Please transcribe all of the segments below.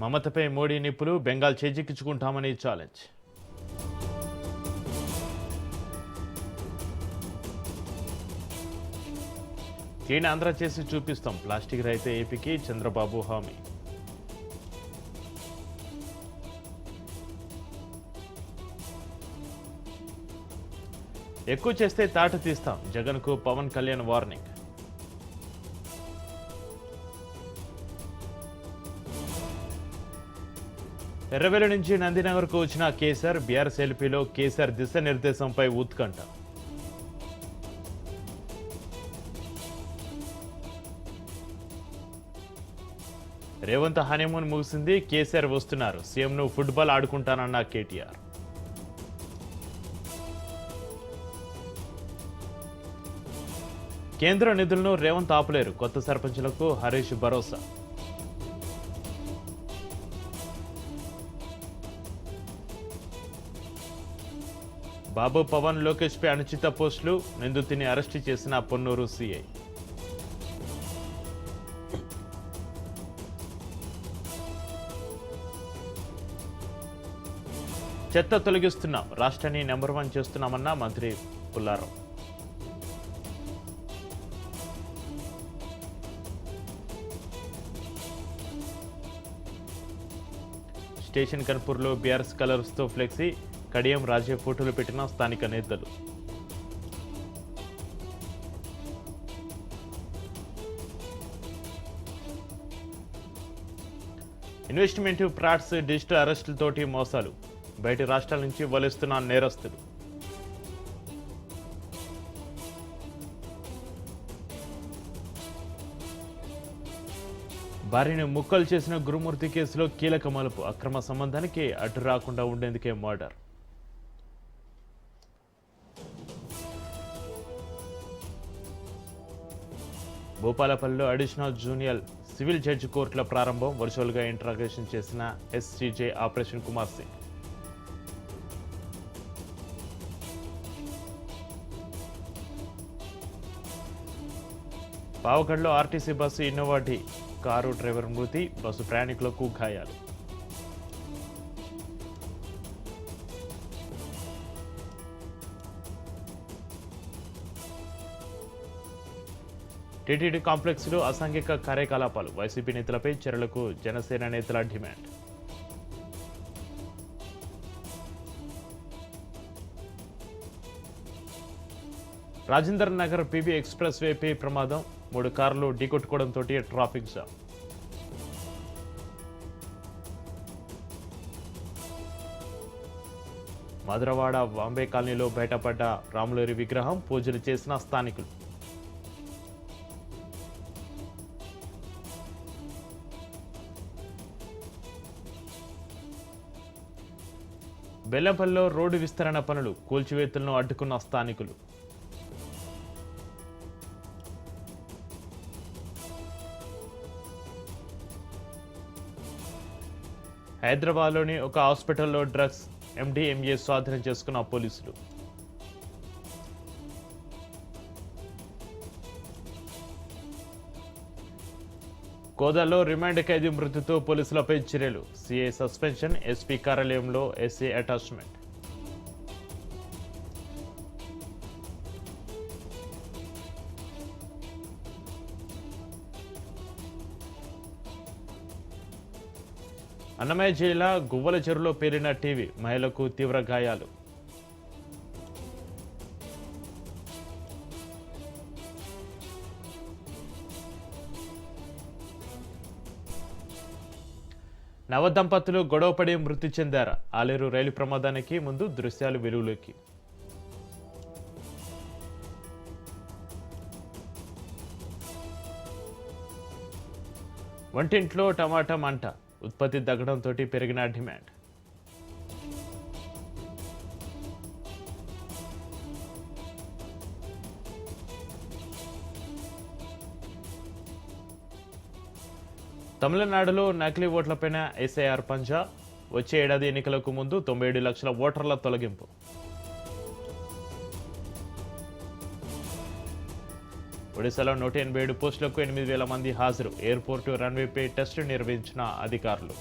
మమతపై మోడీ నిప్పులు బెంగాల్ చేజిక్కించుకుంటామని challenge clean Andhra చేసి చూపిస్తాం. ప్లాస్టిక్ రహిత ఏపీకి చంద్రబాబు హామీ. ఎక్కువ చేస్తే తాట తీస్తాం. జగన్కు పవన్ కళ్యాణ్ వార్నింగ్. ఎర్రవెల్లి నుంచి నందినగర్కు వచ్చిన కేసర్ బీఆర్ఎస్ ఎల్పీలో కేసర్ దిశానిర్దేశంపై ఉత్కంఠ. రేవంత్ హనీమూన్ ముగిసింది కేసీఆర్ వస్తున్నారు. సీఎంను ఫుట్బాల్ ఆడుకుంటానన్న కేటీఆర్. కేంద్ర నిధులను రేవంత్ ఆపలేరు. కొత్త సర్పంచ్లకు హరీష్ భరోసా. బాబు పవన్ లోకేష్ పై అనుచిత పోస్టులు నిందితుని అరెస్టు చేసిన పొన్నూరు సిఐ. చెత్త తొలగిస్తున్నాం. రాష్ట్రాన్ని నెంబర్ వన్ చేస్తున్నామన్న మంత్రి పుల్లారావు. స్టేషన్ కన్పూర్లో బీఆర్ఎస్ కలర్స్తో ఫ్లెక్సీ కడియం రాజే ఫోటోలు పెట్టిన స్థానిక నేతలు. ఇన్వెస్ట్మెంట్ ఫ్రాడ్స్ డిజిటల్ అరెస్టులతోటి మోసాలు. బయటి రాష్ట్రాల నుంచి వలిస్తున్న నేరస్తులు. భార్యను ముక్కలు చేసిన గురుమూర్తి కేసులో కీలక మలుపు. అక్రమ సంబంధానికి అడ్డు రాకుండా ఉండేందుకే మర్డర్. భూపాలపల్లిలో అడిషనల్ జూనియర్ సివిల్ జడ్జి కోర్టుల ప్రారంభం వర్చువల్గా ఇంట్రాగేషన్ చేసిన ఎస్సీజే ఆపరేషన్ కుమార్ సింగ్. పావగఢ్లో ఆర్టీసీ బస్సు ఇన్నోవా ఢీ కారు డ్రైవర్ మృతి బస్సు ప్రయాణికులకు గాయాలు. టీటీడీ కాంప్లెక్స్లో అసాంఘిక కార్యకలాపాలు. వైసీపీ నేతలపై చర్యలకు జనసేన నేతల demand. Rajendra Nagar PV express వేపై ప్రమాదం. మూడు కార్లు ఢీకొట్టుకోవడంతో ట్రాఫిక్ జామ్. మధురవాడ బాంబే కాలనీలో బయటపడ్డ రాములూరి విగ్రహం పూజలు చేసిన స్థానికులు. బెల్లంపల్లిలో రోడ్డు విస్తరణ పనులు కూల్చివేతలను అడ్డుకున్న స్థానికులు. హైదరాబాద్లోని ఒక హాస్పిటల్లో డ్రగ్స్ ఎండిఎంఏ స్వాధీనం చేసుకున్న పోలీసులు. కోదాలో రిమాండ్ ఖైదీ మృతితో పోలీసులపై చర్యలు. సిఐ సస్పెన్షన్ ఎస్పీ కార్యాలయంలో ఎస్ఏ అటాచ్మెంట్. అన్నమయ్య జిల్లా గువ్వల చెరువులో పేరిన టీవీ మహిళకు తీవ్ర గాయాలు. నవ దంపతులు గొడవపడి మృతి చెందారు. ఆలేరు రైలు ప్రమాదానికి ముందు దృశ్యాలు వెలుగులోకి. వంటింట్లో టమాటా మంట ఉత్పత్తి తగ్గడంతో పెరిగిన డిమాండ్. తమిళనాడులో నకిలీ ఓట్లపైన ఎస్ఐఆర్ పంజా వచ్చే ఏడాది ఎన్నికలకు ముందు తొంభై ఏడు లక్షల ఓటర్ల తొలగింపు. ఒడిశాలో నూట ఎనభై ఏడు పోస్టులకు ఎనిమిది వేల మంది హాజరు. ఎయిర్పోర్టు రన్వేపై టెస్టు నిర్వహించిన అధికారులు.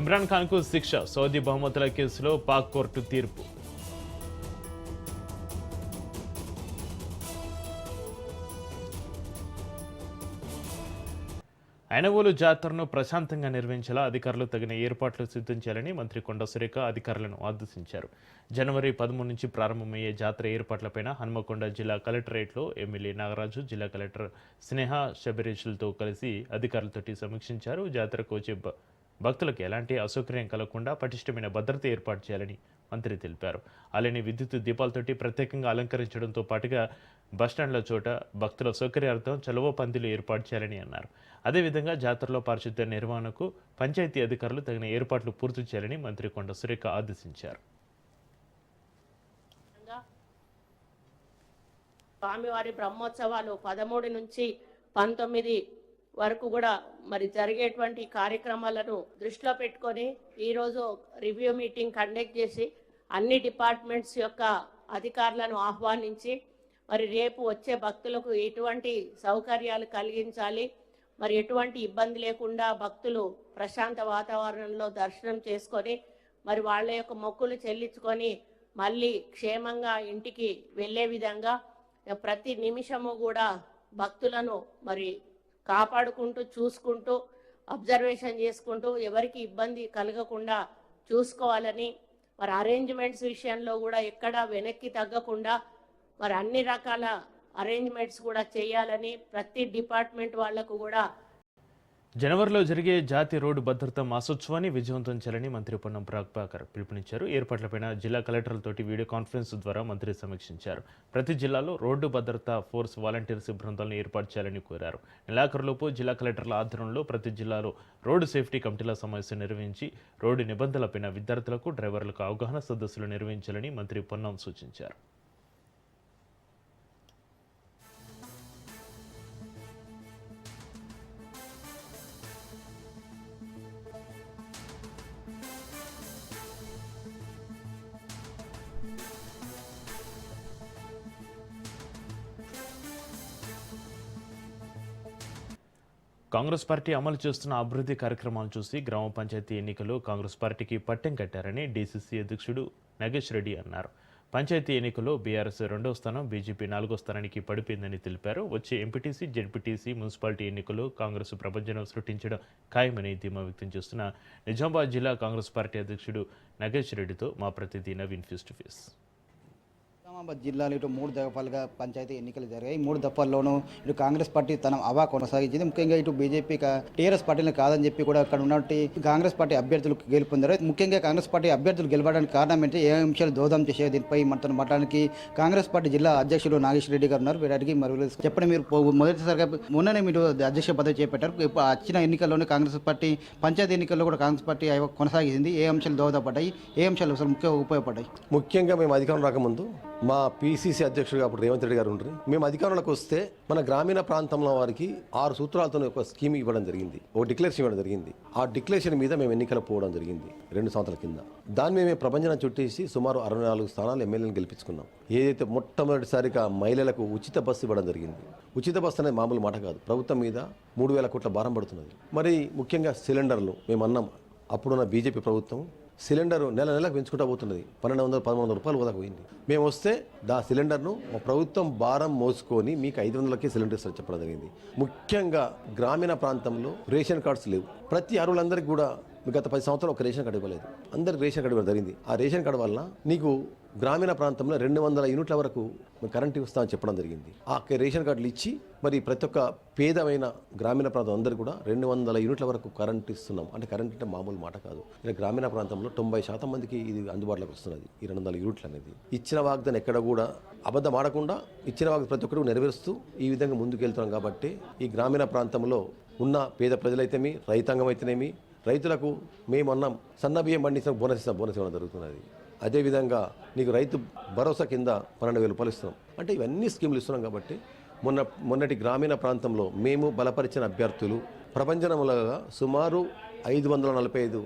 ఇమ్రాన్ ఖాన్కు శిక్ష సౌదీ బహుమతుల కేసులో పాక్ కోర్టు తీర్పు. ఐనవోలు జాతరను ప్రశాంతంగా నిర్వహించేలా అధికారులు తగిన ఏర్పాట్లు సిద్ధం చేయాలని మంత్రి కొండ సురేఖ అధికారులను ఆదేశించారు. జనవరి పదమూడు నుంచి ప్రారంభమయ్యే జాతర ఏర్పాట్లపైన హనుమకొండ జిల్లా కలెక్టరేట్లో ఎమ్మెల్యే నాగరాజు జిల్లా కలెక్టర్ స్నేహ శబరీషులతో కలిసి అధికారులతోటి సమీక్షించారు. జాతరకు వచ్చే భక్తులకు ఎలాంటి అసౌకర్యం కలగకుండా పటిష్టమైన భద్రత ఏర్పాటు చేయాలని మంత్రి తెలిపారు. అలానే విద్యుత్ దీపాలతోటి ప్రత్యేకంగా అలంకరించడంతో పాటుగా బస్టాండ్ల చోట భక్తుల సౌకర్యార్థం చలువ పందిలు ఏర్పాటు చేయాలని అన్నారు. అదేవిధంగా జాతరలో పారిశుద్ధ్య నిర్వహణకు పంచాయతీ అధికారులు తగిన ఏర్పాట్లు పూర్తి చేయాలని మంత్రి కొండ సురేఖ ఆదేశించారు. స్వామివారి బ్రహ్మోత్సవాలు పదమూడు నుంచి పంతొమ్మిది వరకు కూడా మరి జరిగేటువంటి కార్యక్రమాలను దృష్టిలో పెట్టుకొని ఈరోజు రివ్యూ మీటింగ్ కండక్ట్ చేసి అన్ని డిపార్ట్మెంట్స్ యొక్క అధికారులను ఆహ్వానించి మరి రేపు వచ్చే భక్తులకు ఎటువంటి సౌకర్యాలు కలిగించాలి మరి ఎటువంటి ఇబ్బంది లేకుండా భక్తులు ప్రశాంత వాతావరణంలో దర్శనం చేసుకొని మరి వాళ్ళ యొక్క మొక్కులు చెల్లించుకొని మళ్ళీ క్షేమంగా ఇంటికి వెళ్ళే విధంగా ప్రతి నిమిషము కూడా భక్తులను మరి కాపాడుకుంటూ చూసుకుంటూ అబ్జర్వేషన్ చేసుకుంటూ ఎవరికి ఇబ్బంది కలగకుండా చూసుకోవాలని మరి అరేంజ్మెంట్స్ విషయంలో కూడా ఎక్కడా వెనక్కి తగ్గకుండా మరి అన్ని రకాల అరేంజ్మెంట్స్ కూడా చేయాలని ప్రతి డిపార్ట్మెంట్ వాళ్ళకు కూడా జనవరిలో జరిగే జాతీయ రోడ్డు భద్రతా మాసోత్సవాన్ని విజయవంతం చేయాలని మంత్రి పొన్నం ప్రాగ్పాకర్ పిలుపునిచ్చారు. ఏర్పాట్లపైన జిల్లా కలెక్టర్లతోటి వీడియో కాన్ఫరెన్స్ ద్వారా మంత్రి సమీక్షించారు. ప్రతి జిల్లాలో రోడ్డు భద్రతా ఫోర్స్ వాలంటీర్స్ బృందాలను ఏర్పాటు చేయాలని కోరారు. నెలాఖరులోపు జిల్లా కలెక్టర్ల ఆధ్వర్యంలో ప్రతి జిల్లాలో రోడ్డు సేఫ్టీ కమిటీల సమావేశం నిర్వహించి రోడ్డు నిబంధనలపైన విద్యార్థులకు డ్రైవర్లకు అవగాహన సదస్సులు నిర్వహించాలని మంత్రి పొన్నం సూచించారు. కాంగ్రెస్ పార్టీ అమలు చేస్తున్న అభివృద్ధి కార్యక్రమాలు చూసి గ్రామ పంచాయతీ ఎన్నికలు కాంగ్రెస్ పార్టీకి పట్టెం కట్టారని డీసీసీ అధ్యక్షుడు నగేష్ రెడ్డి అన్నారు. పంచాయతీ ఎన్నికల్లో బీఆర్ఎస్ రెండో స్థానం బీజేపీ నాలుగో స్థానానికి పడిపోయిందని తెలిపారు. వచ్చే ఎంపీటీసీ జెడ్పీటీసీ మున్సిపాలిటీ ఎన్నికల్లో కాంగ్రెస్ ప్రభంజనం సృష్టించడం ఖాయమని ధీమా వ్యక్తం చేస్తున్న నిజామాబాద్ జిల్లా కాంగ్రెస్ పార్టీ అధ్యక్షుడు నగేష్ రెడ్డితో మా ప్రతిదీ Naveen face to face. Nizamabad జిల్లాలో ఇటు మూడు దఫాలుగా పంచాయతీ ఎన్నికలు జరిగాయి. మూడు దఫాల్లోనూ ఇటు కాంగ్రెస్ పార్టీ తన అవా కొనసాగించింది. ముఖ్యంగా ఇటు బీజేపీ టీఆర్ఎస్ పార్టీని కాదని చెప్పి కూడా అక్కడ ఉన్నటువంటి కాంగ్రెస్ పార్టీ అభ్యర్థులు గెలుపొందారు. ముఖ్యంగా కాంగ్రెస్ పార్టీ అభ్యర్థులు గెలవడానికి కారణం ఏంటి? ఏ అంశాలు దోదం చేసే దీనిపై మనతో మాట్లాడడానికి కాంగ్రెస్ పార్టీ జిల్లా అధ్యక్షుడు నాగేశ్వర రెడ్డి గారు ఉన్నారు. వీరికి మరి చెప్పండి మీరు. మొదటిసారిగా మొన్ననే మీరు అధ్యక్ష పదవి చేపట్టారు. ఇప్పుడు వచ్చిన ఎన్నికల్లోనే కాంగ్రెస్ పార్టీ పంచాయతీ ఎన్నికల్లో కూడా కాంగ్రెస్ పార్టీ కొనసాగింది. ఏ అంశాలు దోహదపడ్డాయి? ఏ అంశాలు అసలు ముఖ్యంగా ఉపయోగపడ్డాయి? ముఖ్యంగా మేము అధికారం రాకముందు మా పీసీసీ అధ్యక్షుడు అప్పుడు రేవంత్ రెడ్డి గారు ఉండరు. మేము అధికారంలోకి వస్తే మన గ్రామీణ ప్రాంతంలో వారికి ఆరు సూత్రాలతో ఒక స్కీమ్ ఇవ్వడం జరిగింది. ఒక డిక్లరేషన్ ఇవ్వడం జరిగింది. ఆ డిక్లరేషన్ మీద మేము ఎన్నికలు పోవడం జరిగింది రెండు సంవత్సరాల కింద. దాన్ని మేము ప్రపంచం చుట్టేసి సుమారు అరవై నాలుగు స్థానాలు ఎమ్మెల్యేలను గెలిపించుకున్నాం. ఏదైతే మొట్టమొదటిసారిగా మహిళలకు ఉచిత బస్సు ఇవ్వడం జరిగింది. ఉచిత బస్సు అనేది మామూలు మాట కాదు. ప్రభుత్వం మీద మూడు వేల కోట్ల భారం పడుతున్నది. మరి ముఖ్యంగా సిలిండర్లు మేము అన్నాం. అప్పుడున్న బీజేపీ ప్రభుత్వం సిలిండర్ నెల నెలకు పెంచుకుంటూ పోతున్నది. పన్నెండు వందల పదమూడు వందల రూపాయలు వరకు పోయింది. మేము వస్తే దా సిలిండర్ను మా ప్రభుత్వం భారం మోసుకొని మీకు ఐదు వందలకే సిలిండర్ ఇస్తారు చెప్పడం జరిగింది. ముఖ్యంగా గ్రామీణ ప్రాంతంలో రేషన్ కార్డ్స్ లేవు. ప్రతి అరువులందరికీ కూడా గత పది సంవత్సరాలు ఒక రేషన్ కార్డు ఇవ్వలేదు. అందరికి రేషన్ కార్డు ఇవ్వడం జరిగింది. ఆ రేషన్ కార్డు వల్ల నీకు గ్రామీణ ప్రాంతంలో రెండు వందల యూనిట్ల వరకు కరెంటు కరెంట్ ఇస్తామని చెప్పడం జరిగింది. ఆ రేషన్ కార్డులు ఇచ్చి మరి ప్రతి ఒక్క పేదమైన గ్రామీణ ప్రాంతం అందరూ కూడా రెండు వందల యూనిట్ల వరకు కరెంట్ ఇస్తున్నాం. అంటే కరెంట్ అంటే మామూలు మాట కాదు. ఇలా గ్రామీణ ప్రాంతంలో తొంభై శాతం మందికి ఇది అందుబాటులోకి వస్తున్నది. ఈ రెండు వందల యూనిట్లు అనేది. ఇచ్చిన వాగ్దానం ఎక్కడ కూడా అబద్ధం ఆడకుండా ఇచ్చిన వాగ్దానం ప్రతి ఒక్కరు నెరవేరుస్తూ ఈ విధంగా ముందుకు వెళ్తున్నాం కాబట్టి ఈ గ్రామీణ ప్రాంతంలో ఉన్న పేద ప్రజలైతేమి రైతాంగం అయితేనేమి రైతులకు మేము అన్నాం సన్న బియ్యం పండిస్తాం బోనస్ ఇస్తాం బోనస్ ఇవ్వడం జరుగుతున్నది. అదేవిధంగా నీకు రైతు భరోసా కింద పన్నెండు వేలు రూపాయలు ఇస్తున్నాం. అంటే ఇవన్నీ స్కీములు ఇస్తున్నాం కాబట్టి మొన్న మొన్నటి గ్రామీణ ప్రాంతంలో మేము బలపరిచిన అభ్యర్థులు ప్రపంచంలోగా సుమారు ఐదు వందల నలభై ఐదు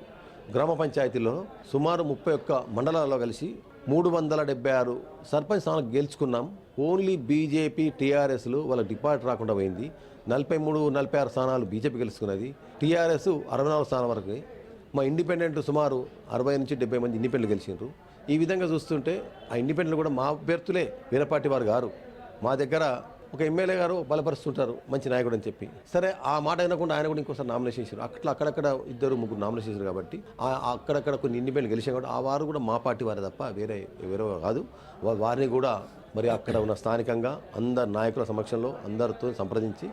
గ్రామ పంచాయతీలో సుమారు ముప్పై ఒక్క మండలాల్లో కలిసి మూడు వందల డెబ్బై ఆరు సర్పంచ్ స్థానాలు గెలుచుకున్నాం. ఓన్లీ బీజేపీ టీఆర్ఎస్లు వాళ్ళ డిపార్ట్ రాకుండా పోయింది. నలభై మూడు నలభై ఆరు స్థానాలు బీజేపీ గెలుచుకున్నది. టీఆర్ఎస్ అరవై నాలుగు స్థానం వరకు. మా ఇండిపెండెంట్ సుమారు అరవై నుంచి డెబ్బై మంది ఇండిపెండెంట్ గెలిచిండ్రు ఈ విధంగా చూస్తుంటే ఆ ఇండిపెండెంట్ కూడా మా అభ్యర్థులే వేరే పార్టీ వారు గారు. మా దగ్గర ఒక ఎమ్మెల్యే గారు బలపరుస్తుంటారు మంచి నాయకుడు అని చెప్పి. సరే ఆ మాట అయినకుండా ఆయన కూడా ఇంకోసారి నామినేషన్ చేశారు అట్లా అక్కడక్కడ ఇద్దరు ముగ్గురు నామినేషన్ చేశారు కాబట్టి అక్కడక్కడ కొన్ని ఇండిపెండెంట్ గెలిచాం కాబట్టి ఆ వారు కూడా మా పార్టీ వారే తప్ప వేరే వేరే కాదు. వారిని కూడా మరి అక్కడ ఉన్న స్థానికంగా అందరు నాయకుల సమక్షంలో అందరితో సంప్రదించి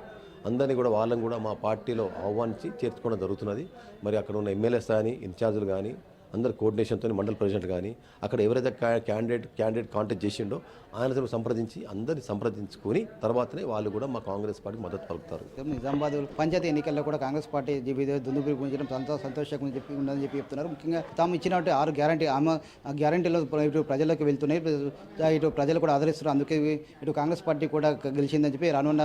అందరినీ కూడా వాళ్ళని కూడా మా పార్టీలో ఆహ్వానించి చేర్చుకోవడం జరుగుతున్నది. మరి అక్కడ ఉన్న ఎమ్మెల్యేస్ కానీ ఇన్ఛార్జీలు కానీ అందరు కోఆర్డినేషన్తో మండల ప్రెసిడెంట్ కానీ అక్కడ ఎవరైతే క్యా- క్యాండిడేట్ క్యాండిడేట్ కాంటాక్ట్ చేసిండో ఆయనతో సంప్రదించి అందరిని సంప్రదించుకొని తర్వాతనే వాళ్ళు కూడా మా కాంగ్రెస్ పార్టీకి మద్దతు పలుకుతారు. నిజామాబాద్ పంచాయతీ ఎన్నికల్లో కూడా కాంగ్రెస్ పార్టీ జీవిత దుందుబిరి గురించడం సంతో సంతోషంగా చెప్పి ఉందని చెప్పి చెప్తున్నారు. ముఖ్యంగా తాము ఇచ్చినట్టు ఆరు గ్యారంటీ ఆమె గ్యారంటీలో ఇటు ప్రజలకు వెళ్తున్నాయి. ఇటు ప్రజలు కూడా ఆదరిస్తున్నారు. అందుకే ఇటు కాంగ్రెస్ పార్టీ కూడా గెలిచిందని చెప్పి రానున్న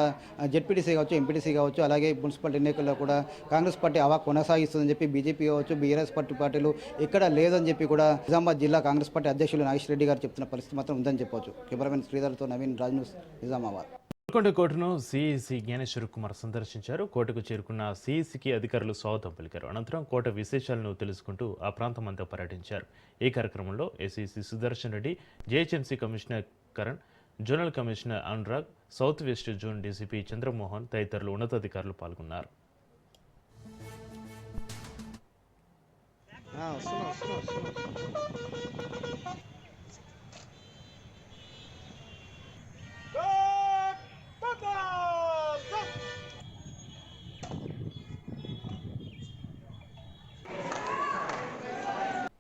జెడ్పీటీసీ కావచ్చు ఎంపీటీసీ కావచ్చు అలాగే మున్సిపల్ ఎన్నికల్లో కూడా కాంగ్రెస్ పార్టీ అవా కొనసాగిస్తుందని చెప్పి బీజేపీ కావచ్చు బీఆర్ఎస్ పార్టీ పార్టీలు ఎక్కడ లేదని చెప్పి కూడా నిజామాబాద్ జిల్లా కాంగ్రెస్ పార్టీ అధ్యక్షులు నాగేశ్వర రెడ్డి గారు చెప్తున్న పరిస్థితి మాత్రం ఉందని చెప్పవచ్చు కెమెరామెన్ శ్రీధర్తో నవీన్ రాజ్ న్యూస్ నిజామాబాద్. గోల్కొండ కోర్టును సిఈసి జ్ఞానేశ్వర్ కుమార్ సందర్శించారు. కోర్టుకు చేరుకున్న సిఈసికి అధికారులు స్వాగతం పలికారు. అనంతరం కోట విశేషాలను తెలుసుకుంటూ ఆ ప్రాంతం అంతా పర్యటించారు. ఈ కార్యక్రమంలో ACC Sudarshan Reddy GHMC commissioner Karan zonal commissioner Anurag south west zone DCP Chandramohan తదితరులు ఉన్నతాధికారులు పాల్గొన్నారు.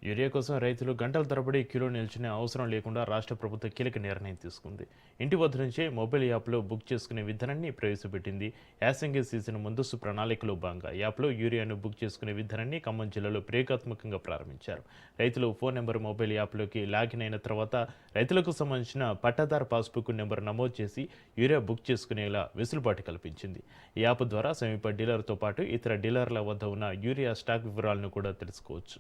యూరియా కోసం రైతులు గంటల తరబడి క్యూలో నిల్చునే అవసరం లేకుండా రాష్ట్ర ప్రభుత్వం కీలక నిర్ణయం తీసుకుంది. ఇంటి వద్ద నుంచే మొబైల్ యాప్లో బుక్ చేసుకునే విధానాన్ని ప్రవేశపెట్టింది. యాసంగి సీజన్ ముందస్తు ప్రణాళికలో భాగంగా యాప్లో యూరియాను బుక్ చేసుకునే విధానాన్ని ఖమ్మం జిల్లాలో ప్రయోగాత్మకంగా ప్రారంభించారు. రైతులు ఫోన్ నెంబర్ మొబైల్ యాప్లోకి లాగిన్ అయిన తర్వాత రైతులకు సంబంధించిన పట్టాదారు పాస్బుక్ నెంబర్ నమోదు చేసి యూరియా బుక్ చేసుకునేలా వెసులుబాటు కల్పించింది. ఈ యాప్ ద్వారా సమీప డీలర్తో పాటు ఇతర డీలర్ల వద్ద ఉన్న యూరియా స్టాక్ వివరాలను కూడా తెలుసుకోవచ్చు.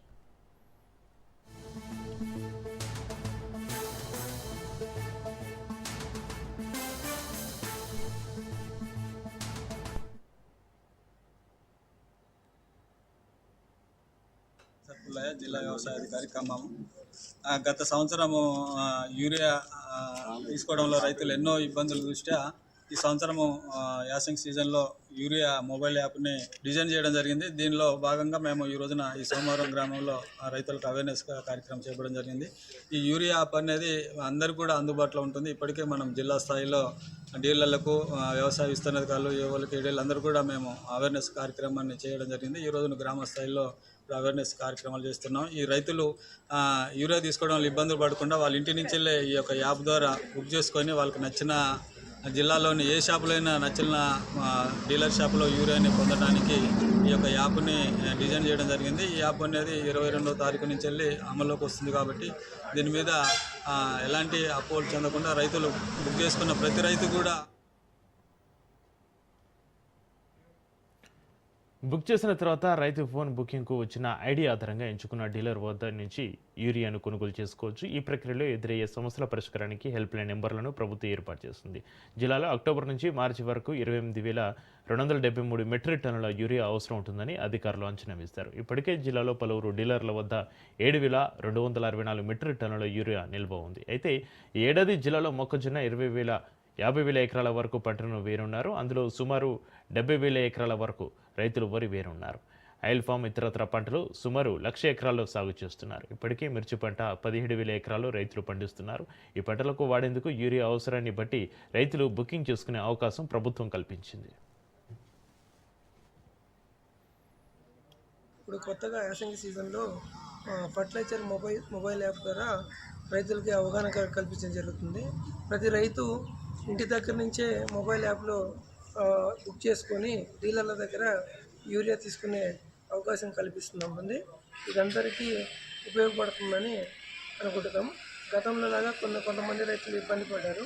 సత్పుల్లయ్య జిల్లా వ్యవసాయ అధికారి ఖమ్మం. గత సంవత్సరము యూరియా తీసుకోవడంలో రైతులు ఎన్నో ఇబ్బందుల దృష్ట్యా ఈ సంవత్సరము ఆ, సీజన్లో యూరియా మొబైల్ యాప్ని డిజైన్ చేయడం జరిగింది. దీనిలో భాగంగా మేము ఈ రోజున ఈ సోమవారం గ్రామంలో రైతులకు అవేర్నెస్ కార్యక్రమం చేయడం జరిగింది. ఈ యూరియా యాప్ అనేది అందరికీ కూడా అందుబాటులో ఉంటుంది. ఇప్పటికే మనం జిల్లా స్థాయిలో డీలర్లకు ఆ, వ్యవసాయ విస్తరణాధికారులు ఏడేళ్ళు అందరూ కూడా మేము అవేర్నెస్ కార్యక్రమాన్ని చేయడం జరిగింది. ఈ రోజున గ్రామ స్థాయిలో అవేర్నెస్ కార్యక్రమాలు చేస్తున్నాం. ఈ రైతులు యూరియా తీసుకోవడం వల్ల ఇబ్బందులు పడకుండా వాళ్ళ ఇంటి నుంచి వెళ్ళే ఈ యొక్క యాప్ ద్వారా బుక్ చేసుకొని వాళ్ళకి నచ్చిన జిల్లాలోని ఏ షాపులో అయినా నచ్చిన డీలర్ షాపులో యూరియాని పొందడానికి ఈ యొక్క యాప్ని డిజైన్ చేయడం జరిగింది. ఈ యాప్ అనేది ఇరవై రెండవ తారీఖు నుంచి వెళ్ళి అమల్లోకి వస్తుంది కాబట్టి దీని మీద ఎలాంటి అపోహలు చెందకుండా రైతులు బుక్ చేసుకున్న ప్రతి రైతు కూడా బుక్ చేసిన తర్వాత రైతు ఫోన్ బుకింగ్కు వచ్చిన ఐడి ఆధారంగా ఎంచుకున్న డీలర్ వద్ద నుంచి యూరియాను కొనుగోలు చేసుకోవచ్చు. ఈ ప్రక్రియలో ఎదురయ్యే సమస్యల పరిష్కారానికి హెల్ప్ లైన్ నెంబర్లను ప్రభుత్వం ఏర్పాటు చేస్తుంది. జిల్లాలో అక్టోబర్ నుంచి మార్చి వరకు ఇరవై ఎనిమిది వేల రెండు వందల డెబ్బై మూడు మెట్రిక్ టన్నుల యూరియా అవసరం ఉంటుందని అధికారులు అంచనా వేస్తారు ఇప్పటికే జిల్లాలో పలువురు డీలర్ల వద్ద ఏడు వేల రెండు వందల అరవై నాలుగు మెట్రిక్ టన్నుల యూరియా నిల్వ ఉంది. అయితే ఏడాది జిల్లాలో మొక్కజొన్న ఇరవై వేల యాభై వేల ఎకరాల వరకు పంటను వేరున్నారు అందులో సుమారు డెబ్బై వేల ఎకరాల వరకు రైతులు వరి వేరున్నారు ఆయిల్ ఫామ్ ఇతరత్ర పంటలు సుమారు లక్ష ఎకరాల్లో సాగు చేస్తున్నారు. ఇప్పటికే మిర్చి పంట పదిహేడు వేల ఎకరాల్లో రైతులు పండిస్తున్నారు. ఈ పంటలకు వాడేందుకు యూరియా అవసరాన్ని బట్టి రైతులు బుకింగ్ చేసుకునే అవకాశం ప్రభుత్వం కల్పించింది. ఇప్పుడు కొత్తగా యాసంగి సీజన్లో ఫర్టిలైజర్ మొబైల్ మొబైల్ యాప్ ద్వారా రైతులకి అవగాహన కల్పించడం జరుగుతుంది. ప్రతి రైతు ఇంటి దగ్గర నుంచే మొబైల్ యాప్లో బుక్ చేసుకొని డీలర్ల దగ్గర యూరియా తీసుకునే అవకాశం కల్పిస్తున్నాం ఉంది ఇదందరికీ ఉపయోగపడుతుందని అనుకుంటున్నాం గతంలో లాగా కొన్ని కొంతమంది రైతులు ఇబ్బంది పడ్డారు.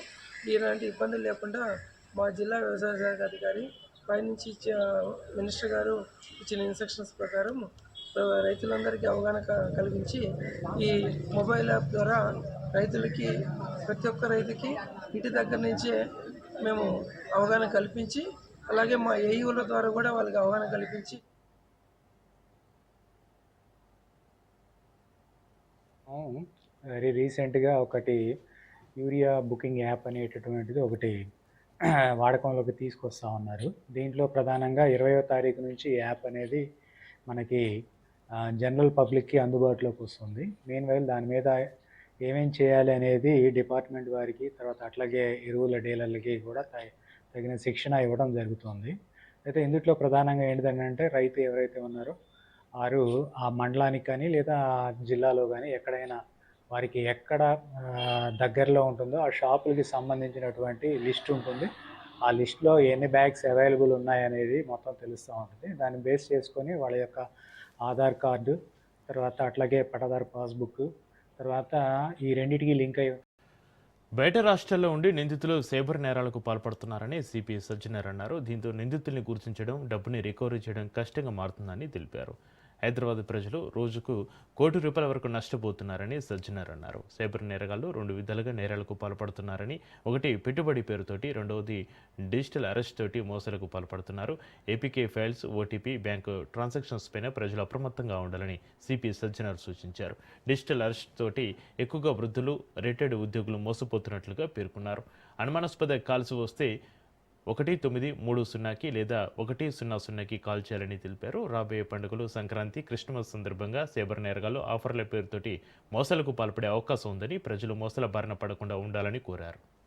ఇలాంటి ఇబ్బందులు లేకుండా మా జిల్లా వ్యవసాయ శాఖ అధికారి పైనుంచి ఇచ్చే మినిస్టర్ గారు ఇచ్చిన ఇన్స్ట్రక్షన్స్ ప్రకారం రైతులందరికీ అవగాహన కలిగించి ఈ మొబైల్ యాప్ ద్వారా రైతులకి ప్రతి ఒక్క రైతుకి ఇంటి దగ్గర నుంచే మేము అవగాహన కల్పించి అలాగే మా ఏఈల ద్వారా కూడా వాళ్ళకి అవగాహన కల్పించి. వెరీ రీసెంట్గా ఒకటి యూరియా బుకింగ్ యాప్ అనేటటువంటిది ఒకటి వాడకంలోకి తీసుకొస్తా ఉన్నారు. దీంట్లో ప్రధానంగా ఇరవయో తారీఖు నుంచి యాప్ అనేది మనకి జనరల్ పబ్లిక్కి అందుబాటులోకి వస్తుంది. మెయిన్ వైల్ దాని మీద ఏమేం చేయాలి అనేది డిపార్ట్మెంట్ వారికి తర్వాత అట్లాగే ఎరువుల డీలర్లకి కూడా త- తగిన శిక్షణ ఇవ్వడం జరుగుతుంది. అయితే ఇందుట్లో ప్రధానంగా ఏంటిదంటే రైతు ఎవరైతే ఉన్నారో వారు ఆ మండలానికి కానీ లేదా జిల్లాలో కానీ ఎక్కడైనా వారికి ఎక్కడ దగ్గరలో ఉంటుందో ఆ షాపులకి సంబంధించినటువంటి లిస్ట్ ఉంటుంది. ఆ లిస్ట్లో ఎన్ని బ్యాగ్స్ అవైలబుల్ ఉన్నాయనేది మొత్తం తెలుస్తూ ఉంటుంది. దాన్ని బేస్ చేసుకొని వాళ్ళ యొక్క ఆధార్ కార్డు తర్వాత అట్లాగే పట్టదారు పాస్బుక్ తర్వాత ఈ రెండింటికి లింక్ అయ్యి బయట రాష్ట్రాల్లో ఉండి నిందితులు సైబర్ నేరాలకు పాల్పడుతున్నారని సిపి సజ్జనర్ అన్నారు. దీంతో నిందితుల్ని గుర్తించడం డబ్బుని రికవరీ చేయడం కష్టంగా మారుతుందని తెలిపారు. హైదరాబాద్ ప్రజలు రోజుకు కోటి రూపాయల వరకు నష్టపోతున్నారని సజ్జనర్ అన్నారు. సైబర్ నేరగాళ్ళు రెండు విధాలుగా నేరాలకు పాల్పడుతున్నారని ఒకటి పెట్టుబడి పేరుతోటి రెండవది డిజిటల్ అరెస్ట్ తోటి మోసాలకు పాల్పడుతున్నారు. APK files OTP bank transactions పైన ప్రజలు అప్రమత్తంగా ఉండాలని సిపి సజ్జనర్ సూచించారు. డిజిటల్ అరెస్ట్ తోటి ఎక్కువగా వృద్ధులు రిటైర్డ్ ఉద్యోగులు మోసపోతున్నట్లుగా పేర్కొన్నారు. అనుమానాస్పద కాల్స్ వస్తే ఒకటి తొమ్మిది మూడు సున్నాకి లేదా ఒకటి సున్నా సున్నాకి కాల్ చేయాలని తెలిపారు. రాబోయే పండుగలు సంక్రాంతి క్రిస్మస్ సందర్భంగా సేబర్ నేరగాలు ఆఫర్ల పేరుతోటి మోసాలకు పాల్పడే అవకాశం ఉందని ప్రజలు మోసాల బారిన పడకుండా ఉండాలని కోరారు.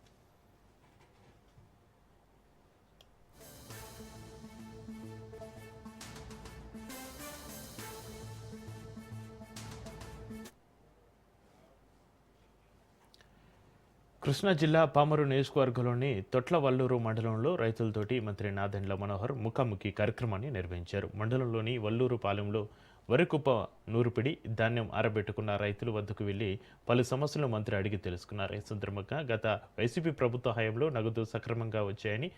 కృష్ణా జిల్లా పామరు నియోజకవర్గంలోని తొట్ల వల్లూరు మండలంలో రైతులతోటి మంత్రి నాదెండ్ల మనోహర్ ముఖాముఖి కార్యక్రమాన్ని నిర్వహించారు. మండలంలోని వల్లూరు పాలెంలో వరికుప్ప నూరుపిడి ధాన్యం ఆరబెట్టుకున్న రైతుల వద్దకు వెళ్ళి పలు సమస్యలను మంత్రి అడిగి తెలుసుకున్నారు. ఈ సందర్భంగా గత వైసీపీ ప్రభుత్వ హయాంలో నగదు సక్రమంగా వచ్చాయని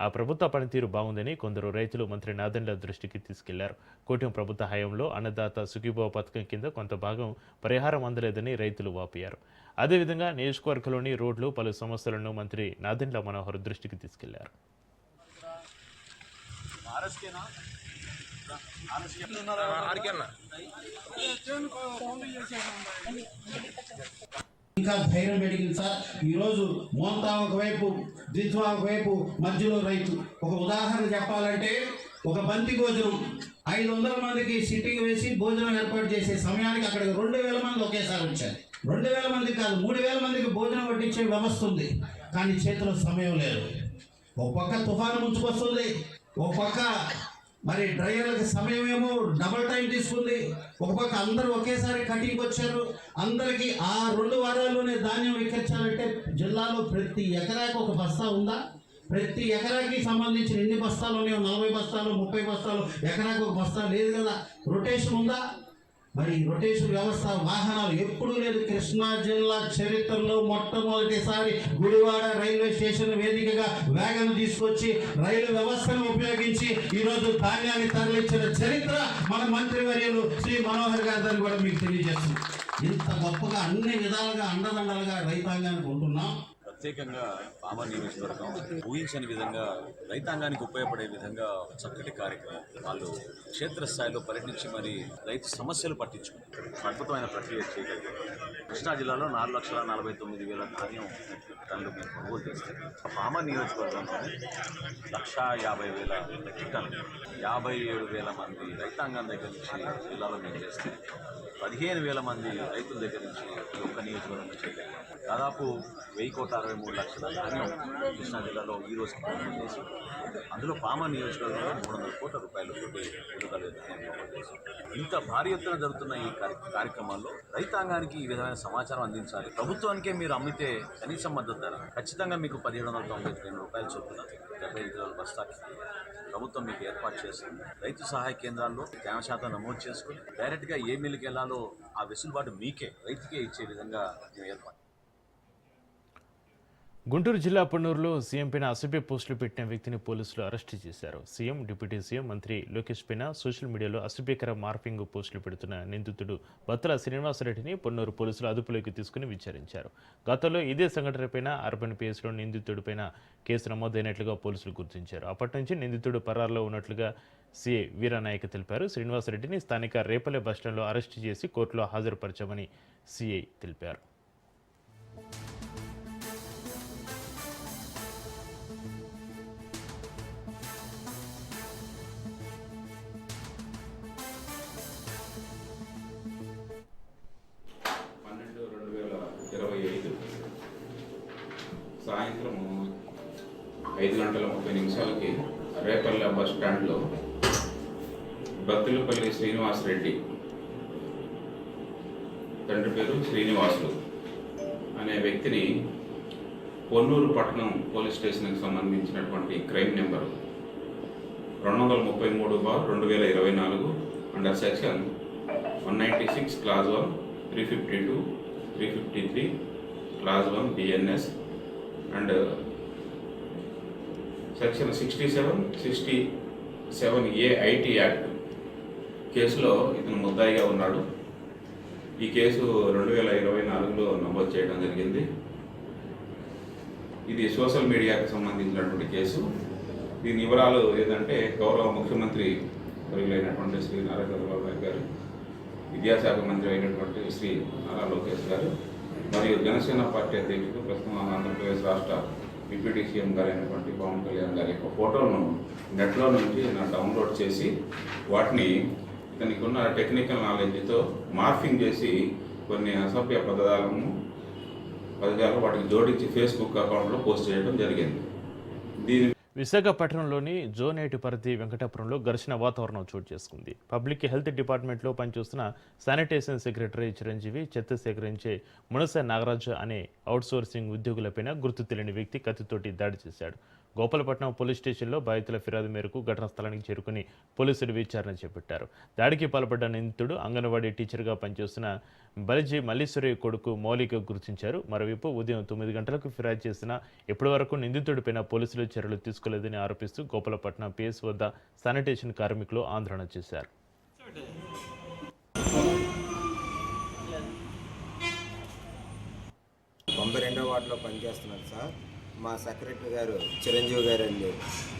ఆ ప్రభుత్వ పనితీరు బాగుందని కొందరు రైతులు మంత్రి నాదెండ్ల దృష్టికి తీసుకెళ్ళారు. కూటమి ప్రభుత్వ హయాంలో అన్నదాత సుఖీభావ పథకం కింద కొంత భాగం పరిహారం అందలేదని రైతులు వాపోయారు. అదేవిధంగా నియోజకవర్గంలోని రోడ్లు పలు సమస్యలను మంత్రి నాదెండ్ల మనోహర్ దృష్టికి తీసుకెళ్ళారు. ఇంకా ధైర్యం పెరిగింది సార్. ఈరోజు మోంతా ఒకవైపు ద్విత్వా ఒకవైపు మధ్యలో రైతు. ఒక ఉదాహరణ చెప్పాలంటే ఒక బంతి భోజనం. ఐదు వందల మందికి సిట్టింగ్ వేసి భోజనం ఏర్పాటు చేసే సమయానికి అక్కడికి రెండు వేల మంది ఒకేసారి వచ్చారు. రెండు వేల మంది కాదు మూడు వేల మందికి భోజనం వడ్డించే వ్యవస్థ ఉంది. కానీ చేతిలో సమయం లేదు. ఒక పక్క తుఫాను ముంచుకొస్తుంది. ఒక పక్క మరి డ్రైవర్లకు సమయం ఏమో డబల్ టైం తీసుకుంది. ఒక పక్క అందరూ ఒకేసారి కటింగ్ వచ్చారు. అందరికీ ఆ రెండు వారాల్లోనే ధాన్యం ఎక్కించాలంటే జిల్లాలో ప్రతి ఎకరాకి ఒక బస్తా ఉందా? ప్రతి ఎకరాకి సంబంధించిన ఎన్ని బస్తాలు ఉన్నాయో నలభై బస్తాలు ముప్పై బస్తాలు ఎకరాకి ఒక బస్తా లేదు కదా. రొటేషన్ ఉందా? మరి రొటేషన్ వ్యవస్థ వాహనాలు ఎప్పుడూ లేదు కృష్ణా జిల్లా చరిత్రలో మొట్టమొదటిసారి గుడివాడ రైల్వే స్టేషన్ వేదికగా వేగం తీసుకొచ్చి రైలు వ్యవస్థను ఉపయోగించి ఈరోజు ధాన్యాన్ని తరలించిన చరిత్ర మన మంత్రివర్యులు శ్రీ మనోహర్ గారి కూడా మీకు తెలియజేస్తుంది ఇంత గొప్పగా అన్ని విధాలుగా అండదండలుగా రైతాంగానికి ఉంటున్నాం ప్రత్యేకంగా పామర్ నియోజకవర్గం ఊహించని విధంగా రైతాంగానికి ఉపయోగపడే విధంగా చక్కటి కార్యక్రమం వాళ్ళు క్షేత్రస్థాయిలో పర్యటించి మరి రైతు సమస్యలు పట్టించుకుంటారు అద్భుతమైన ప్రక్రియ చేయగలిగారు. కృష్ణా జిల్లాలో నాలుగు లక్షల నలభై తొమ్మిది వేల ధాన్యం టన్నులు మేము కొనుగోలు చేస్తాం పామ నియోజకవర్గంలో లక్ష యాభై వేల మెట్రిక్ టన్నులు యాభై ఏడు వేల మంది రైతాంగం దగ్గర నుంచి జిల్లాలో మేము చేస్తాం పదిహేను వేల మంది రైతుల దగ్గర నుంచి ఈ ఒక్క నియోజకవర్గంలో చేయలేము దాదాపు వెయ్యి కోట్ల అరవై మూడు లక్షల ధాన్యం కృష్ణా జిల్లాలో ఈ రోజు కొనుగోలు చేసి అందులో పామ నియోజకవర్గంలో మూడు వందల కోట్ల రూపాయలు ఎన్నికల కొనుగోలు ఇంత భారీ ఎత్తున జరుగుతున్న ఈ కార్యక్రమాల్లో రైతాంగానికి ఈ విధమైన సమాచారం అందించాలి. ప్రభుత్వానికే మీరు అమ్మితే కనీస మద్దతు ధర. ఖచ్చితంగా మీకు పదిహేడు వందల తొంభై రెండు రూపాయలు చొప్పున డెబ్బై ఐదు కిలోల బస్తాకి ప్రభుత్వం మీకు ఏర్పాటు చేస్తుంది రైతు సహాయ కేంద్రాల్లో తేమ శాతం నమోదు చేసుకుని డైరెక్ట్గా ఏ మిల్లుకి వెళ్ళాలో ఆ వెసులుబాటు మీకే రైతుకే ఇచ్చే విధంగా మేము ఏర్పాటు గుంటూరు జిల్లా పన్నూరులో సీఎం పైన అసభ్య పోస్టులు పెట్టిన వ్యక్తిని పోలీసులు అరెస్టు చేశారు. సీఎం డిప్యూటీ సీఎం మంత్రి లోకేష్ పైన సోషల్ మీడియాలో అసభ్యకర మార్పింగ్ పోస్టులు పెడుతున్న నిందితుడు బత్తల శ్రీనివాసరెడ్డిని పొన్నూరు పోలీసులు అదుపులోకి తీసుకుని విచారించారు. గతంలో ఇదే సంఘటనపైన అర్బన్ పిఎస్లో నిందితుడిపైన కేసు నమోదైనట్లుగా పోలీసులు గుర్తించారు. అప్పటి నుంచి నిందితుడు పరారులో ఉన్నట్లుగా సీఐ వీరానాయక్ తెలిపారు. శ్రీనివాసరెడ్డిని స్థానిక రేపల్లె బస్టాండ్లో అరెస్టు చేసి కోర్టులో హాజరుపరచామని సీఐ తెలిపారు. బత్తులపల్లి శ్రీనివాసరెడ్డి తండ్రి పేరు శ్రీనివాసులు. అనే వ్యక్తిని పొన్నూరు పట్టణం పోలీస్ స్టేషన్కి సంబంధించినటువంటి క్రైమ్ నెంబరు రెండు వందల ముప్పై మూడు బార్ రెండు వేల ఇరవై నాలుగు under section one ninety six clause one three fifty two three fifty three clause one BNS and section sixty seven sixty seven A IT act. కేసులో ఇతను ముద్దాయిగా ఉన్నాడు. ఈ కేసు రెండు వేల ఇరవై నాలుగులో నమోదు చేయడం జరిగింది. ఇది సోషల్ మీడియాకు సంబంధించినటువంటి కేసు. దీని వివరాలు ఏంటంటే గౌరవ ముఖ్యమంత్రి వర్యులైనటువంటి శ్రీ నారా చంద్రబాబు నాయుడు గారు విద్యాశాఖ మంత్రి అయినటువంటి శ్రీ నారా లోకేష్ గారు మరియు జనసేన పార్టీ అధ్యక్షుడు ప్రస్తుతం ఆంధ్రప్రదేశ్ రాష్ట్ర డిప్యూటీ సీఎం గారు అయినటువంటి పవన్ కళ్యాణ్ గారి యొక్క ఫోటోను నెట్లో నుంచి నా డౌన్లోడ్ చేసి వాటిని ఇతనికి ఉన్న టెక్నికల్ నాలెడ్జ్తో మార్ఫింగ్ చేసి కొన్ని అసభ్య పదాలను పదజాలు వాటికి జోడించి ఫేస్బుక్ అకౌంట్లో పోస్ట్ చేయడం జరిగింది. దీని విశాఖపట్నంలోని జోనేటి పరిధి వెంకటాపురంలో ఘర్షణ వాతావరణం చోటు చేసుకుంది. పబ్లిక్ హెల్త్ డిపార్ట్మెంట్లో పనిచేస్తున్న శానిటేషన్ సెక్రటరీ చిరంజీవి చెత్త సేకరించే మునస నాగరాజు అనే అవుట్సోర్సింగ్ ఉద్యోగులపైన గుర్తు తెలియని వ్యక్తి కత్తితోటి దాడి చేశాడు. గోపాలపట్నం పోలీస్ స్టేషన్లో బాధితుల ఫిర్యాదు మేరకు ఘటనా స్థలానికి చేరుకుని పోలీసులు విచారణ చేపట్టారు. దాడికి పాల్పడ్డ నిందితుడు అంగన్వాడీ టీచర్గా పనిచేస్తున్న బలిజీ మల్లీశ్వరి కొడుకు మౌలిక గుర్తించారు. మరోవైపు ఉదయం తొమ్మిది గంటలకు ఫిర్యాదు చేసిన ఇప్పటి వరకు నిందితుడిపైన పోలీసులు చర్యలు తీసుకోలేదని ఆరోపిస్తూ గోపాలపట్నం పిఎస్ వద్ద శానిటేషన్ కార్మికులు ఆందోళన చేశారు. తొంభై రెండో వార్డులో పనిచేస్తున్నారు సార్. మా సెక్రటరీ గారు చిరంజీవి గారు అండి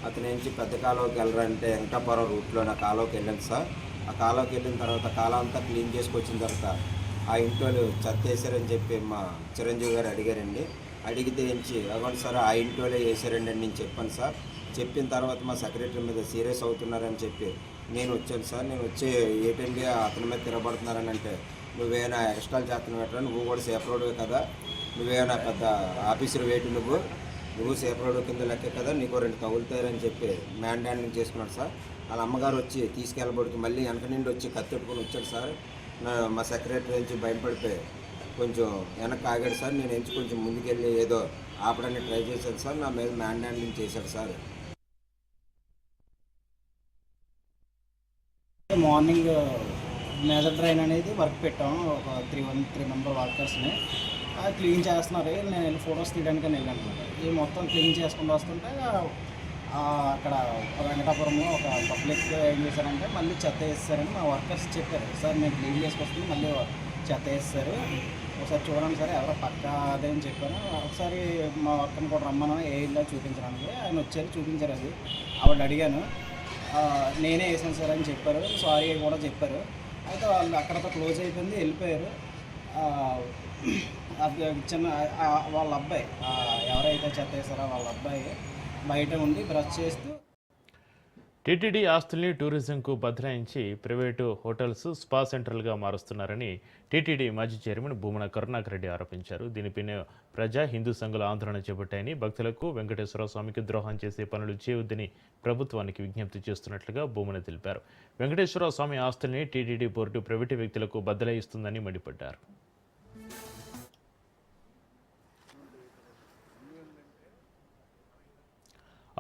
అతని నుంచి పెద్ద కాలువకి వెళ్ళరంటే వెంకటాపురం రూట్లో నా కాలువకి వెళ్ళాను సార్. ఆ కాలువకి వెళ్ళిన తర్వాత కాలం అంతా క్లీన్ చేసుకొచ్చిన తర్వాత ఆ ఇంట్లో చెత్త వేసారని చెప్పి మా చిరంజీవి గారు అడిగారండి. అడిగితే ఏంచి అవ్వండి సార్ ఆ ఇంట్లోనే వేసారండి అని నేను చెప్పాను సార్. చెప్పిన తర్వాత మా సెక్రటరీ మీద సీరియస్ అవుతున్నారని చెప్పి నేను వచ్చాను సార్. నేను వచ్చి ఏటండి అతని మీద తిరగబడుతున్నారని అంటే నువ్వేనా ఎక్స్ట్రాలు చేస్తున్నావు ఎట్లా? నువ్వు కూడా సేఫ్ రోడ్వే కదా. నువ్వేనా పెద్ద ఆఫీసర్ వేటి నువ్వు. నువ్వు సేఫ్ కింద లెక్క కదా నీకు రెండు తగులుతారని చెప్పి మ్యాన్ డాండింగ్ చేసుకున్నాడు సార్. వాళ్ళ అమ్మగారు వచ్చి తీసుకెళ్ళబడుతూ మళ్ళీ వెనక నుండి వచ్చి కత్తెట్టుకుని వచ్చాడు సార్. నా మా సెక్రటరీ నుంచి భయపడిపోయి కొంచెం వెనక్కి ఆగాడు సార్. నేను ఎంచి కొంచెం ముందుకెళ్ళి ఏదో ఆపడానికి ట్రై చేశాను సార్. నా మీద మ్యాన్ హ్యాండింగ్ చేశాడు సార్. మార్నింగ్ మేజర్ ట్రైన్ అనేది వర్క్ పెట్టాం ఒక త్రీ వన్ త్రీ మెంబర్ వర్కర్స్ని. క్లీన్ చేస్తున్నారు. నేను వెళ్ళి ఫొటోస్ తీయడానికి వెళ్ళాను. అనమాట ఈ మొత్తం క్లీన్ చేసుకుంటూ వస్తుంటే అక్కడ వెంకటాపురంలో ఒక పబ్లిక్ ఏం చేశారంటే మళ్ళీ చెత్త వేస్తారని మా వర్కర్స్ చెప్పారు. సార్ మేము క్లీన్ చేసుకొస్తుంది మళ్ళీ చెత్త వేస్తారు. ఒకసారి చూడండి సార్ ఎవరో పక్క అదే అని ఒకసారి మా వర్కర్ని కూడా రమ్మను ఏ ఇల్లు చూపించడానికి ఆయన వచ్చారు చూపించారు అది. ఆవిడ అడిగాను. నేనే వేసాను సార్ అని చెప్పారు. సారీ కూడా చెప్పారు. అయితే వాళ్ళు అక్కడతో క్లోజ్ అయిపోయింది వెళ్ళిపోయారు. చిన్న వాళ్ళ అబ్బాయి ఎవరైతే చెత్త వేసారో వాళ్ళ అబ్బాయి బయట ఉండి బ్రష్ చేస్తూ టీటీడీ ఆస్తుల్ని టూరిజంకు బదలాయించి ప్రైవేటు హోటల్స్ స్పా సెంటర్లుగా మారుస్తున్నారని టీటీడీ మాజీ చైర్మన్ భూమన కరుణాకర్ రెడ్డి ఆరోపించారు. దీనిపైన ప్రజా హిందూ సంఘాలు ఆందోళన చేపట్టాయని భక్తులకు వెంకటేశ్వర స్వామికి ద్రోహం చేసే పనులు చేయవద్దని ప్రభుత్వానికి విజ్ఞప్తి చేస్తున్నట్లుగా భూమన తెలిపారు. వెంకటేశ్వర స్వామి ఆస్తుల్ని టీటీడీ బోర్డు ప్రైవేటు వ్యక్తులకు బదలాయిస్తుందని మండిపడ్డారు.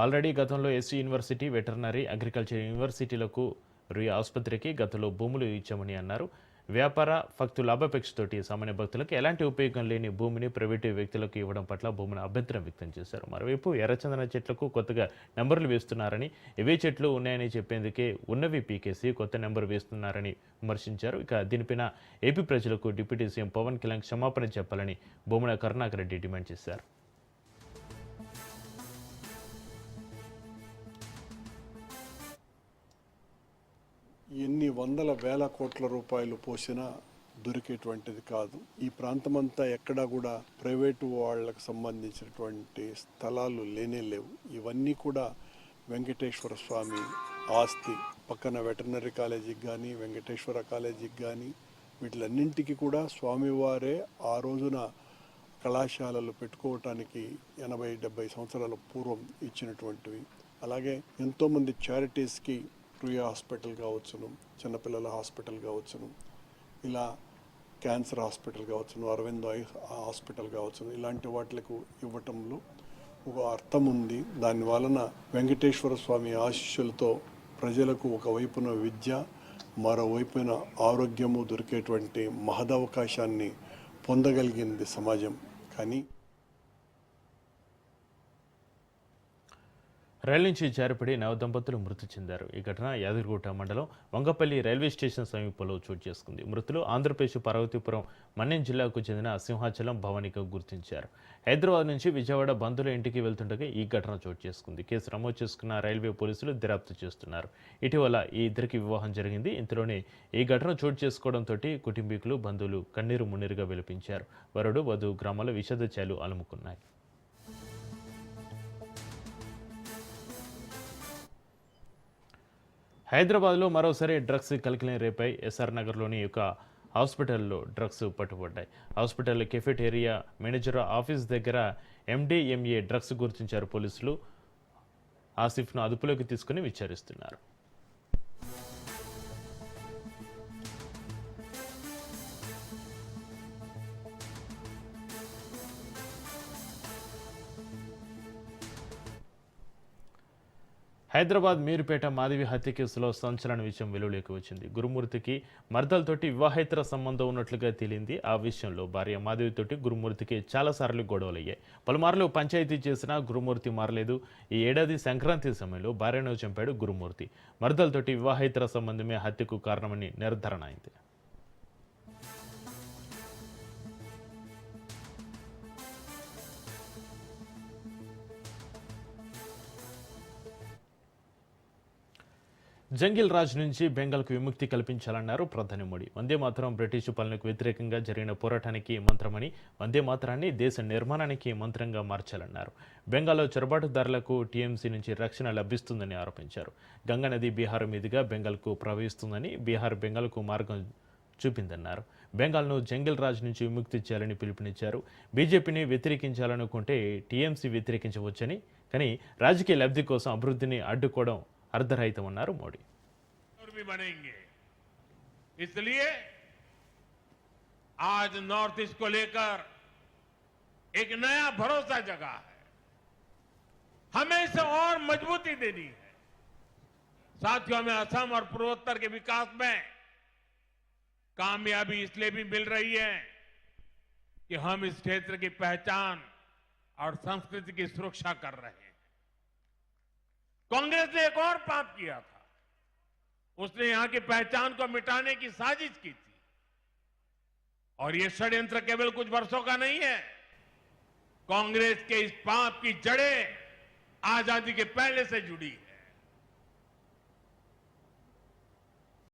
ఆల్రెడీ గతంలో ఎస్సీ యూనివర్సిటీ వెటర్నరీ అగ్రికల్చర్ యూనివర్సిటీలకు రుయ్ ఆసుపత్రికి గతంలో భూములు ఇచ్చామని అన్నారు. వ్యాపార భక్తు లాభాపేక్షతోటి సామాన్య భక్తులకు ఎలాంటి ఉపయోగం లేని భూమిని ప్రైవేటు వ్యక్తులకు ఇవ్వడం పట్ల భూమిని అభ్యంతరం వ్యక్తం చేశారు. మరోవైపు ఎర్రచందన చెట్లకు కొత్తగా నెంబర్లు వేస్తున్నారని ఇవే చెట్లు ఉన్నాయని చెప్పేందుకే ఉన్నవి పీకేసి కొత్త నెంబర్ వేస్తున్నారని విమర్శించారు. ఇక దీనిపైన ఏపీ ప్రజలకు డిప్యూటీ సీఎం పవన్ కళ్యాణ్ క్షమాపణ చెప్పాలని భూముల కరుణాకర్ రెడ్డి డిమాండ్ చేశారు. ఎన్ని వందల వేల కోట్ల రూపాయలు పోసినా దొరికేటువంటిది కాదు. ఈ ప్రాంతమంతా ఎక్కడా కూడా ప్రైవేటు వాళ్ళకు సంబంధించినటువంటి స్థలాలు లేనే లేవు. ఇవన్నీ కూడా వెంకటేశ్వర స్వామి ఆస్తి. పక్కన వెటర్నరీ కాలేజీకి కానీ వెంకటేశ్వర కాలేజీకి కానీ వీటిలన్నింటికి కూడా స్వామివారే ఆ రోజున కళాశాలలు పెట్టుకోవటానికి ఎనభై డెబ్బై సంవత్సరాల పూర్వం ఇచ్చినటువంటివి. అలాగే ఎంతోమంది చారిటీస్కి ప్రియ హాస్పిటల్ కావచ్చును చిన్నపిల్లల హాస్పిటల్ కావచ్చును ఇలా క్యాన్సర్ హాస్పిటల్ కావచ్చును అరవింద్ ఐ హాస్పిటల్ కావచ్చును ఇలాంటి వాటిలకు ఇవ్వటంలో ఒక అర్థం ఉంది. దాని వలన వెంకటేశ్వర స్వామి ఆశీస్సులతో ప్రజలకు ఒకవైపున విద్య మరోవైపున ఆరోగ్యము దొరికేటువంటి మహదవకాశాన్ని పొందగలిగింది సమాజం. కానీ రైలు నుంచి జారిపడి నవదంపతులు మృతి చెందారు. ఈ ఘటన యాదగిరిగుట్ట మండలం వంగపల్లి రైల్వే స్టేషన్ సమీపంలో చోటు చేసుకుంది. మృతులు ఆంధ్రప్రదేశ్ పార్వతీపురం మన్యం జిల్లాకు చెందిన సింహాచలం భవానిగా గుర్తించారు. హైదరాబాద్ నుంచి విజయవాడ బంధువుల ఇంటికి వెళ్తుండగా ఈ ఘటన చోటు చేసుకుంది. కేసు నమోదు చేసుకున్న రైల్వే పోలీసులు దర్యాప్తు చేస్తున్నారు. ఇటీవల ఈ ఇద్దరికి వివాహం జరిగింది. ఇంతలోనే ఈ ఘటన చోటు చేసుకోవడంతో కుటుంబీకులు బంధువులు కన్నీరు మున్నీరుగా విలపించారు. వరుడు వధువు గ్రామాల విషాద ఛాయలు అలుముకున్నాయి. హైదరాబాద్లో మరోసారి డ్రగ్స్ కలికిన రేపై ఎస్ఆర్ నగర్లోని ఒక హాస్పిటల్లో డ్రగ్స్ పట్టుబడ్డాయి. హాస్పిటల్ కెఫెటేరియా మేనేజర్ ఆఫీస్ దగ్గర ఎండిఎంఏ డ్రగ్స్ గుర్తించారు పోలీసులు. ఆసిఫ్ను అదుపులోకి తీసుకుని విచారిస్తున్నారు. హైదరాబాద్ మీరుపేట మాధవి హత్య కేసులో సంచలన విషయం వెలువలోకి వచ్చింది. గురుమూర్తికి మర్దలతోటి వివాహేతర సంబంధం ఉన్నట్లుగా తేలింది. ఆ విషయంలో భార్య మాధవితోటి గురుమూర్తికి చాలాసార్లు గొడవలయ్యాయి. పలుమార్లు పంచాయతీ చేసినా గురుమూర్తి మారలేదు. ఈ ఏడాది సంక్రాంతి సమయంలో భార్యను చంపాడు గురుమూర్తి. మర్దలతోటి వివాహేతర సంబంధమే హత్యకు కారణమని నిర్ధారణ అయింది. జంగిల్ రాజ్ నుంచి బెంగాల్కు విముక్తి కల్పించాలన్నారు ప్రధాని మోడీ. వందే మాత్రం బ్రిటిష్ పాలనకు వ్యతిరేకంగా జరిగిన పోరాటానికి మంత్రమని వందే మాత్రాన్ని దేశ నిర్మాణానికి మంత్రంగా మార్చాలన్నారు. బెంగాల్లో చొరబాటుదారులకు టీఎంసీ నుంచి రక్షణ లభిస్తుందని ఆరోపించారు. గంగా నది బీహార్ మీదుగా బెంగాల్కు ప్రవహిస్తుందని బీహార్ బెంగాల్కు మార్గం చూపిందన్నారు. బెంగాల్ను జంగిల్ రాజ్ నుంచి విముక్తి చేయాలని పిలుపునిచ్చారు. బీజేపీని వ్యతిరేకించాలనుకుంటే టీఎంసీ వ్యతిరేకించవచ్చని కానీ రాజకీయ లబ్ధి కోసం అభివృద్ధిని అడ్డుకోవడం అర్ధరహితమన్నారు మోడీ और भी बनेंगे इसलिए आज नॉर्थ ईस्ट को लेकर एक नया भरोसा जगा है हमें इसे और मजबूती देनी है साथियों हमें असम और पूर्वोत्तर के विकास में कामयाबी इसलिए भी मिल रही है कि हम इस क्षेत्र की पहचान और संस्कृति की सुरक्षा कर रहे हैं कांग्रेस ने एक और पाप किया था। उसने यहाँ की पहचान को मिटाने की साजिश की थी। और यह षड्यंत्र केवल कुछ वर्षों का नहीं है। कांग्रेस के इस पाप की जड़ें आज़ादी के पहले से जुड़ी है।